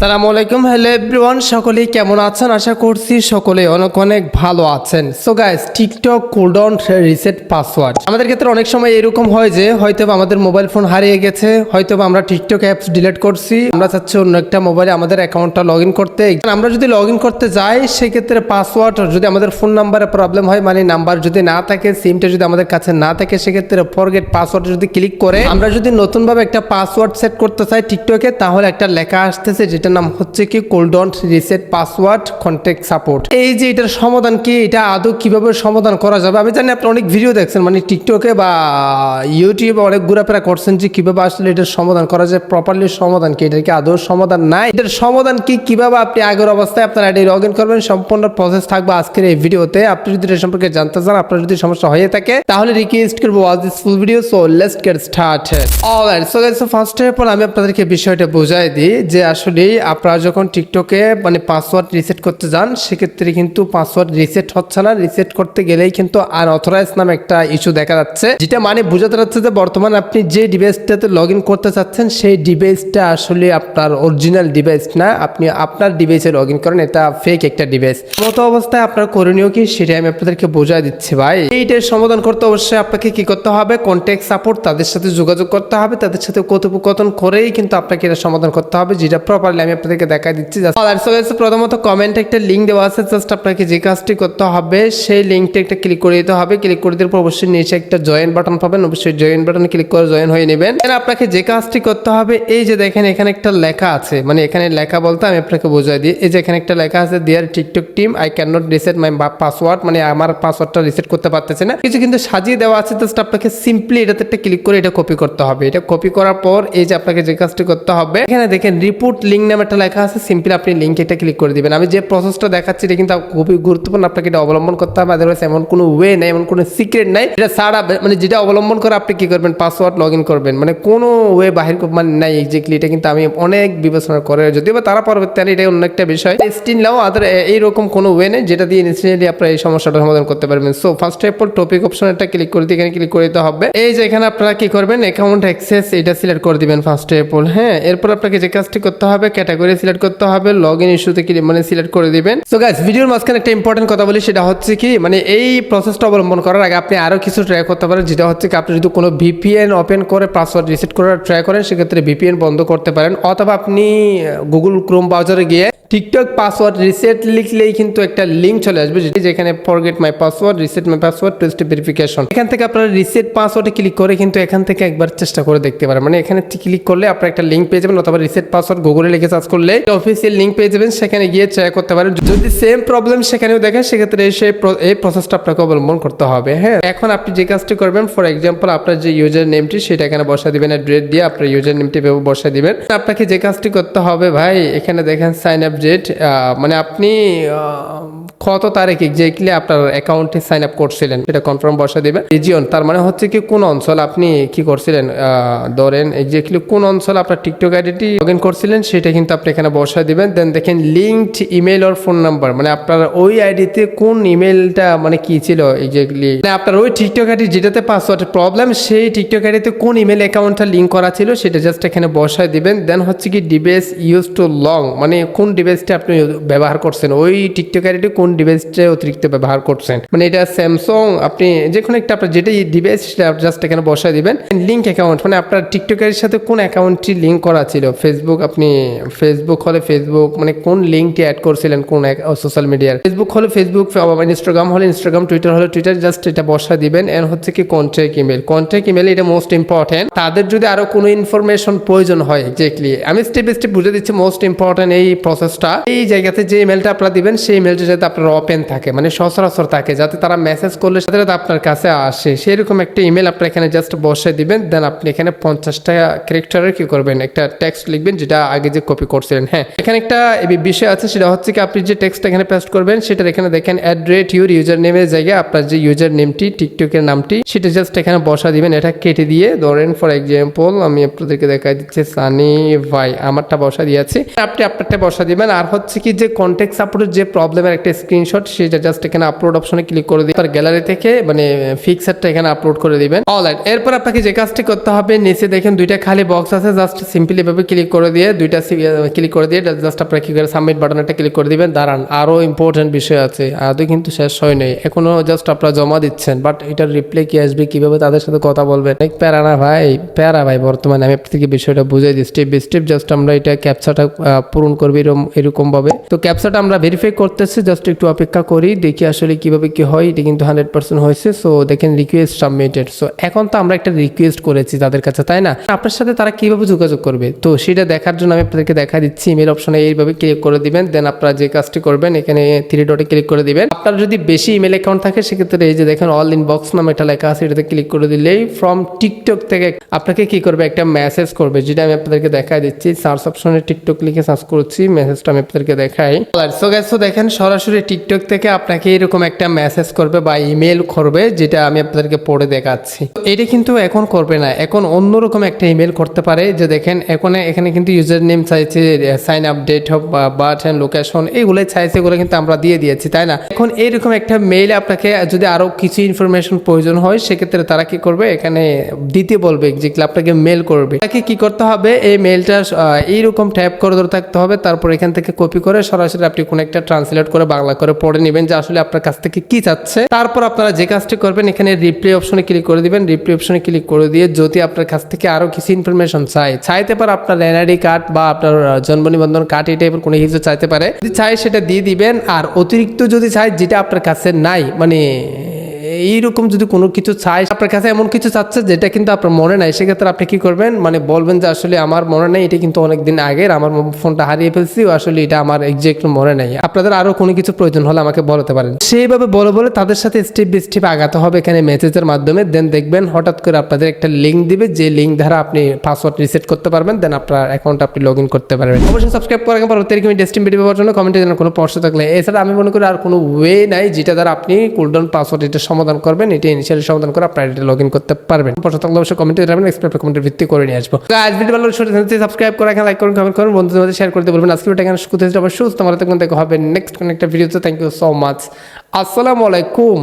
সালামু আলাইকুম। Hello everyone সকলেই কেমন আছেন? আশা করছি সকলে অনেক অনেক ভালো আছেন। So guys TikTok cooldown reset password আমাদের ক্ষেত্রে অনেক সময় এরকম হয় যে হয়তো আমাদের মোবাইল ফোন হারিয়ে গেছে হয়তো আমরা টিকটক অ্যাপস ডিলিট করছি, আমরা চাচ্ছি অন্য একটা মোবাইলে আমাদের অ্যাকাউন্টটা লগ করতে। আমরা যদি লগ করতে যাই, সেক্ষেত্রে পাসওয়ার্ড যদি আমাদের ফোন নাম্বারে প্রবলেম হয় মানে নাম্বার যদি না থাকে সিমটা যদি আমাদের কাছে না থাকে, সেক্ষেত্রে ফরগেট পাসওয়ার্ড যদি ক্লিক করে, আমরা যদি নতুনভাবে একটা পাসওয়ার্ড সেট করতে চাই টিকটকে তাহলে একটা লেখা আসতেছে যেটার নাম হচ্ছে কি couldn't reset password contact support এই যে এটার সমাধান কি, এটা আদৌ কীভাবে সমাধান করা যাবে? আমি জানি আপনি অনেক ভিডিও দেখছেন মানে টিকটকে বা ইউটিউবে অনেক ঘোরাফেরা করছেন যে কীভাবে আসলে এটার সমাধান করা যায় প্রপারলি সমাধান কি, এটার কি আদৌ সমাধান নাই? এটার সমাধান কি, কীভাবে আপনি আগের অবস্থায় আপনার আইডি লগ ইন করবেন, সম্পূর্ণ প্রসেস থাকবে আজকের এই ভিডিওতে আপনি যদি এটা সম্পর্কে জানতে চান, আপনার যদি সমস্যা হয়ে থাকে, তাহলে রিকোয়েস্ট করব watch this full video so let's get started alright so guys first of all আমি আপনাদেরকে বিষয়টা বোঝাই দিই যে আসলে আপনারা যখন টিকটকে মানে পাসওয়ার্ড রিসেট করতে যান, সেক্ষেত্রে কিন্তু পাসওয়ার্ড রিসেট হচ্ছে না। রিসেট করতে গেলেই কিন্তু আনঅথরাইজ নামে একটা ইস্যু দেখা যাচ্ছে। যেটা মানে বোঝাতে যাচ্ছে যে বর্তমানে আপনি যে ডিভাইসটাতে লগ করতে চাচ্ছেন, সেই ডিভাইসটা আসলে আপনার অরিজিনাল ডিভাইস না। আপনি আপনার ডিভাইসে লগ ইন করেন, এটা ফেক একটা ডিভাইস মতো অবস্থায় আপনার করণীয় কি সেটাই আমি আপনাদেরকে বোঝাই দিচ্ছি ভাই। এইটার সমাধান করতে অবশ্যই আপনাকে কি করতে হবে? কন্ট্যাক্ট সাপোর্ট তাদের সাথে যোগাযোগ করতে হবে। তাদের সাথে কথোপকথন করেই কিন্তু আপনাকে এটা সমাধান করতে হবে, যেটা প্রপারলি আমি আপনাদেরকে দেখাই দিচ্ছি। প্রথমত কমেন্টে একটা লিঙ্ক দেওয়া আছে। জাস্ট আপনাকে যে কাজটি করতে হবে, সেই লিঙ্কটা একটা ক্লিক করে দিতে হবে। ক্লিক করে দেওয়ার পর অবশ্যই নিচে একটা জয়েন বাটন পাবেন। অবশ্যই জয়েন বাটনে ক্লিক করে জয়েন হয়ে নেবেন। আপনাকে যে কাজটি করতে হবে, এই যে দেখেন এখানে একটা লেখা আছে। মানে এখানে লেখা বলতে আমি আপনাকে বোঝাই দিই। এই যে এখানে একটা লেখা আছে dear TikTok team I can not reset my password মানে আমার পাসওয়ার্ডটা রিসেট করতে পারতেছে না। কিছু কিন্তু সাজিয়ে দেওয়া আছে। জাস্ট আপনাকে সিম্পলি এটাতে একটা ক্লিক করে এটা কপি করতে হবে। এটা কপি করার পর এই যে আপনাকে যে কাজটি করতে হবে, এখানে দেখেন রিপোর্ট লিঙ্ক নামে একটা লেখা আছে সিম্পলি আপনি লিঙ্ক এটা ক্লিক করে দিবেন। আমি যে প্রসেসটা দেখাচ্ছি, এটা কিন্তু খুবই গুরুত্বপূর্ণ, আপনাকে এটা অবলম্বন করতে হবে। আদারওয়াইজ এমন কোনো ওয়ে নাই, এমন কোনো সিক্রেট নাই এটা ছাড়া মানে যেটা অবলম্বন করে আপনি কি করবেন? পাসওয়ার্ড লগ ইন করবেন। মানে কোনো ওয়ে বাহির মানে নাই এক্স্যাক্টলি এটা কিন্তু আমি অনেক বিবেচনা করে যদিও বা তারা পরবর্তীকালে এটা অন্য একটা বিষয়। স্টিল নাও আদার এইরকম কোনো ওয়ে নেই, যেটা দিয়ে ইনস্ট্যান্টলি আপনারা এই সমস্যাটা সমাধান করতে পারবেন। So first of all topic option একটা ক্লিক করে দিয়ে এখানে ক্লিক করে দিতে হবে। এই যে এখানে আপনারা কি করবেন? অ্যাকাউন্ট অ্যাক্সেস এটা সিলেক্ট করে দিবেন ফার্স্ট অফ অল হ্যাঁ? এরপর আপনাকে যে কাজটি করতে হবে ক্যাটাগরি সিলেক্ট করতে হবে লগ ইন ইস্যুতে কি মানে সিলেক্ট করে দিবেন। সো গাইস ভিডিওর মাঝখানে একটা ইম্পর্টেন্ট কথা বলি, সেটা হচ্ছে কি মানে এই প্রসেসটা অবলম্বন করার আগে আপনি আরও কিছু ট্রাই করতে পারেন, যেটা হচ্ছে কি আপনি যদি কোনো ভিপিএন ওপেন করে পাসওয়ার্ড রিসেট করার ট্রাই করেন, সেক্ষেত্রে ভিপিএন বন্ধ করতে পারেন। অথবা আপনি গুগল ক্রোম ব্রাউজারে গিয়ে টিকটক পাসওয়ার্ড রিসেট লিখলেই কিন্তু একটা লিঙ্ক চলে আসবে যেখানে forget my password reset my password two step verification এখান থেকে আপনারা রিসেট পাসওয়ার্ডে ক্লিক করে কিন্তু এখান থেকে একবার চেষ্টা করে দেখতে পারেন। মানে এখানে ক্লিক করলে আপনার একটা লিঙ্ক পেয়ে যাবেন অথবা রিসেট পাসওয়ার্ড গুগলে লিখে সার্চ করলে অফিসিয়াল লিঙ্ক পেয়ে যাবেন, সেখানে গিয়ে চেক করতে পারেন। যদি সেম প্রবলেম সেখানেও দেখেন, সেক্ষেত্রে প্র- এই প্রসেসটা আপনাকে অবলম্বন করতে হবে হ্যাঁ? এখন আপনি যে কাজটি করবেন ফর এক্সাম্পল আপনার যে ইউজার নেমটি সেটা এখানে বসা দিবেন অ্যাড্রেস দিয়ে আপনার ইউজার নেমটি বসা দিবেন। আপনাকে যে কাজটি করতে হবে, ভাই, এখানে দেখেন সাইন আপ ডেট মানে আপনি কত তারিখ এক্স্যাক্টলি আপনার অ্যাকাউন্টে সাইন আপ করছিলেন? সেটা কনফার্ম বসা দেবেন। রিজিয়ন তার মানে হচ্ছে কি কোন অঞ্চল আপনি কি করছিলেন? ধরেন এক্স্যাক্টলি কোন অঞ্চল আপনার টিকটক আইডিটি লগ ইন করছিলেন, সেটা কিন্তু আপনি এখানে বসা দিবেন। দেন দেখেন linked email or phone number মানে আপনার ওই আইডিতে কোন ইমেলটা মানে কি ছিল এক্স্যাক্টলি মানে আপনার ওই টিকটক আইডি যেটাতে পাসওয়ার্ডের প্রবলেম সেই টিকটক আইডিতে কোন ইমেল অ্যাকাউন্টটা লিঙ্ক করা ছিল, সেটা জাস্ট এখানে বসায় দিবেন। দেন হচ্ছে কি ডিভাইস ইউজ টু লং মানে কোন ডিভাইসটা আপনি ব্যবহার করছেন, ওই টিকটক আইডিটি কোন ডিভাইসটা অতিরিক্ত ব্যবহার করছেন? মানে এটা স্যামসং আপনি যে কোনো একটা আপনার যেটাই ডিভাইস সেটা জাস্ট এখানে বসায় দিবেন। লিঙ্ক অ্যাকাউন্ট মানে আপনার টিকটক এর সাথে কোন অ্যাকাউন্টটি লিঙ্ক করা ছিল? ফেসবুক আপনি ফেসবুক হলে ফেসবুক মানে কোন লিঙ্কটি অ্যাড করছিলেন কোন সোশ্যাল মিডিয়ার ফেসবুক হলে ফেসবুক ইনস্টাগ্রাম হলে ইনস্টাগ্রাম টুইটার হলে টুইটার জাস্ট এটা বসা দিবেন। এর হচ্ছে কি কন্ট্যাক্ট ইমেল কন্ট্যাক্ট ইমেল এটা মোস্ট ইম্পর্টেন্ট তাদের যদি আরও কোনো ইনফরমেশন প্রয়োজন হয় এক্স্যাক্টলি আমি স্টেপ স্টেপ বুঝে দিচ্ছি মোস্ট ইম্পর্টেন্ট এই প্রসেসটা এই জায়গাতে যে ইমেলটা আপনারা দিবেন, সেই ইমেলটা যাতে আপনার ওপেন থাকে মানে সচরাচর থাকে, যাতে তারা মেসেজ করলে সাথে আপনার কাছে আসে। সেরকম একটা ইমেল আপনার এখানে জাস্ট বসে দিবেন দেন আপনি এখানে পঞ্চাশটা ক্যারেক্টারের কি করবেন? একটা টেক্সট লিখবেন, যেটা আগে যে কপি করছিলেন হ্যাঁ। এখানে একটা বিষয় আছে, সেটা হচ্ছে কি, আপনি যে টেক্সট এখানে পেস্ট করবেন সেটা এখানে দেখেন অ্যাড্রেট ইউর ইউজার নেমের জায়গায় আপনার যে ইউজার নেমটি টিকটকের নামটি, সেটা জাস্ট এখানে বসা দিবেন, এটা কেটে দিয়ে, ধরেন ফর এক্সাম্পল আমি আপনাদেরকে দেখাই দিচ্ছি, সানি ভাই, আমারটা বসা দিয়েছি। আপনি আপনারটা বসা দিবেন করবেন আর হচ্ছে কি যে কন্টেক্ট সাপোর্টের যে প্রবলেমের একটা স্ক্রিনশট সেটা জাস্ট এখানে আপলোড অপশনে ক্লিক করে দিয়ে গ্যালারি থেকে মানে ফিক্সারটা এখানে আপলোড করে দিবেন। অলরাইট এরপর আপনাকে যে কাজটি করতে হবে, নিচে দেখেন দুইটা খালি বক্স আছে জাস্ট সিম্পলি এভাবে ক্লিক করে দিয়ে, দুইটা ক্লিক করে দিয়ে জাস্ট আপনারা কি করে সাবমিট বাটনটা ক্লিক করে দিবেন। দাঁড়ান আরও ইম্পর্টেন্ট বিষয় আছে, আদৌ কিন্তু শেষ হয় নাই, এখনও জাস্ট আপনারা জমা দিচ্ছেন বাট এটার রিপ্লাই কি আসবে, কীভাবে তাদের সাথে কথা বলবেন? প্যারা না ভাই, প্যারা ভাই বর্তমানে, আমি আপনাদেরকে বিষয়টা বুঝাই দিই স্টেপ বাই স্টেপ জাস্ট আমরা এটা ক্যাপচাটা পূরণ করব এরকম এরকম ভাবে তো ক্যাপচাটা আমরা ভেরিফাই করতেছি জাস্ট একটু অপেক্ষা করি, দেখি আসলে কীভাবে কি হয়, এটা কিন্তু হান্ড্রেড পার্সেন্ট হয়েছে সো দেখেন রিকোয়েস্ট সাবমিটেড সো এখন তো আমরা একটা রিকোয়েস্ট করেছি তাদের কাছে, তাই না? আপনার সাথে তারা কীভাবে যোগাযোগ করবে? তো সেটা দেখার জন্য আমি আপনাদেরকে দেখা দিচ্ছি ইমেল অপশনে এইভাবে ক্লিক করে দিবেন দেন আপনারা যে কাজটি করবেন, এখানে থ্রি ডটে ক্লিক করে দিবেন। আপনার যদি বেশি ইমেল অ্যাকাউন্ট থাকে, সেক্ষেত্রে এই যে দেখেন অল ইন বক্স নামে একটা লেখা আছে, এটাতে ক্লিক করে দিলেই ফ্রম টিকটক থেকে আপনাকে কি করবে? একটা মেসেজ করবে, যেটা আমি আপনাদেরকে দেখা দিচ্ছি। সার্চ অপশনে টিকটক লিখে সার্চ করছি মেসেজটা আমি আপনাদেরকে দেখাই। সো গ্যাস তো দেখেন সরাসরি টিকটক থেকে আপনাকে এরকম একটা মেসেজ করবে বা ইমেল করবে, যেটা আমি আপনাদেরকে পড়ে দেখাচ্ছি। এটা কিন্তু এখন করবে না, এখন অন্যরকম একটা ইমেল করতে পারে যে দেখেন, এখন এখানে কিন্তু ইউজার নেম চাইছে sign up date of birth and location এগুলো চাইছে, এগুলো কিন্তু আমরা দিয়ে দিয়েছি, তাই না? এখন এইরকম একটা মেইল আপনাকে যদি আরও কিছু ইনফরমেশন প্রয়োজন হয়, সেক্ষেত্রে তারা কি করবে? এখানে দিতে বলবে যেগুলো আপনাকে মেল করবে। তাকে কি করতে হবে? এই মেলটা এইরকম ট্যাপ করে ধরে থাকতে হবে, তারপর এখান থেকে কপি করে সরাসরি আপনি কোনো একটা ট্রান্সলেট করে বাংলা করে পড়ে নেবেন যে আসলে আপনার কাছ থেকে কি চাচ্ছে। তারপর আপনারা যে কাজটি করবেন, এখানে রিপ্লে অপশনে ক্লিক করে দিবেন। রিপ্লে অপশনে ক্লিক করে দিয়ে যদি আপনার কাছ থেকে আরও কিছু ইনফরমেশন চাই চাইতে পারে আপনার এনআইডি কার্ড বা আপনার জন্ম নিবন্ধন কার্ড এই টাইপের কোনো কিছু চাইতে পারে। যদি চাই সেটা দিয়ে দিবেন, আর অতিরিক্ত যদি চাই যেটা আপনার কাছে নাই মানে এইরকম যদি কোনো কিছু চাই, আপনার কাছে এমন কিছু চাচ্ছে যেটা কিন্তু আপনার মনে নাই, সেক্ষেত্রে আপনি কি করবেন? মানে বলবেন যে আসলে আমার মনে নেই, এটা কিন্তু অনেক দিন আগের, আমার ফোনটা হারিয়ে ফেলছি আসলে এটা আমার এক্সাক্ট মনে নেই। আপনাদের আরও কোনো কিছু প্রয়োজন হলে আমাকে বলতে পারেন। সেইভাবে বলে বলে তাদের সাথে স্টেপ বাই স্টেপ আগাতে হবে এখানে মেসেজের মাধ্যমে। দেন দেখবেন হঠাৎ করে আপনাদের একটা লিঙ্ক দিবে, যে লিঙ্ক দ্বারা আপনি পাসওয়ার্ড রিসেট করতে পারবেন দেন আপনার অ্যাকাউন্ট আপনি লগ ইন করতে পারবেন। অবশ্যই সাবস্ক্রাইব করে রাখবেন পরবর্তী আমি ডেস্টিন ভিডিও পাওয়ার জন্য কমেন্টে জানার কোনো প্রশ্ন থাকলে। এছাড়া আমি মনে করি আর কোনো ওয়ে নাই, যেটা দ্বারা আপনি কুলডাউন পাসওয়ার্ড এটা সমাধান করবেন, এটা ইনিশিয়ালি সমাধান করে আপনার এটা লগ ইন করতে পারবেন। প্রশ্ন থাকলে অবশ্যই কমেন্টে জানাবেন এক্সপ্লেন কমেন্টের ভিত্তি করে নিয়ে আসব। আজ ভিডিও ভালো সাবস্ক্রাইব করে এখানে লাইক করুন কমেন্ট করুন, বন্ধুদের মধ্যে শেয়ার করতে বলবেন আজকে এখানে অবশ্যই সুস্থ আমার দেখবেন দেখা হবে নেক্সট কোনো একটা ভিডিওতে থ্যাংক ইউ সো মাচ আসসালামু আলাইকুম।